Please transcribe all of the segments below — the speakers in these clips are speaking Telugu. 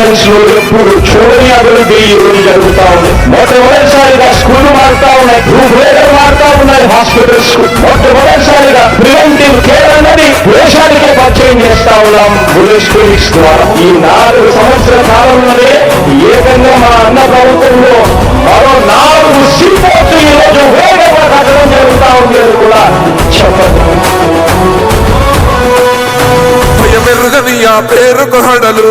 గవర్నెన్స్లో ఎప్పుడు చూడని అభివృద్ధి ఈ రోజు జరుగుతా ఉంది మొట్టమొదటిసారిగా స్కూళ్ళు మారుతా ఉన్నాయి. రూపురేఖలు మారుతా ఉన్నాయి. హాస్పిటల్స్ మొట్టమొదటిసారిగా ప్రివెంటివ్ కేర్ అన్నది దేశానికే పరిచయం చేస్తా ఉన్నాం. బుల్లెట్ క్లినిక్స్ ద్వారా. ఈ నాలుగు సంవత్సరాల కాలంలోనే ఏకంగా మా అన్న ప్రభుత్వంలో మరో నాలుగు సీపోర్ట్లు ఈ రోజు వేగంగా కట్టడం జరుగుతా ఉంది అని కూడా చెప్పదు. భయమెరుగని ఆ పేరుకు హడలు.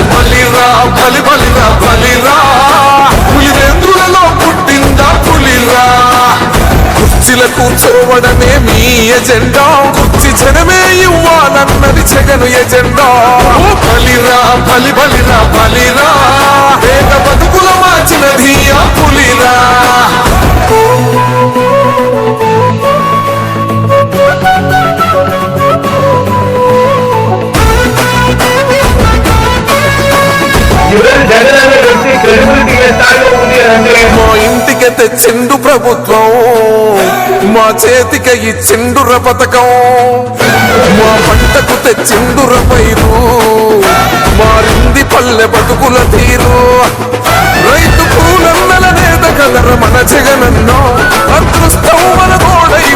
ఎజెండా? కుర్చీ జనమే ఇవ్వాలన్నది జగను ఎజెండా. బలిరా బలి బలిరా బలిరా. వేద బతుకుల మార్చినది ఆ పులిరా. జగన్ అనే వ్యక్తి క్రెడిబిలిటీ స్థాయిలో ఉంది అంటే మా తెచ్చిండు ప్రభుత్వం. మా చేతికి ఇచ్చిండుర పథకం. మా పంటకు తెచ్చిండుర పైరు. మారింది పల్లె బతుకుల తీరు. రైతు పూలన్నల నేత కదర మన జగనన్నో. అదృష్టం మన తోడై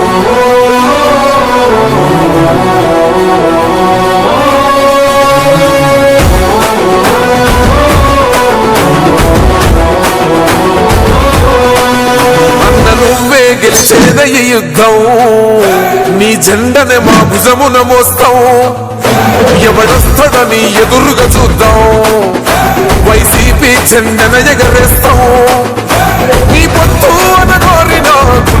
గెలిచేద ఈ యుద్ధం. నీ జెండనే మా భుజమున మోస్తాం. ఎవడొస్తాడని ఎదురుగా చూద్దాం. వైసీపీ జెండన ఎగరేస్తాం. నీ పొత్తు అనగోరిన గుండెతో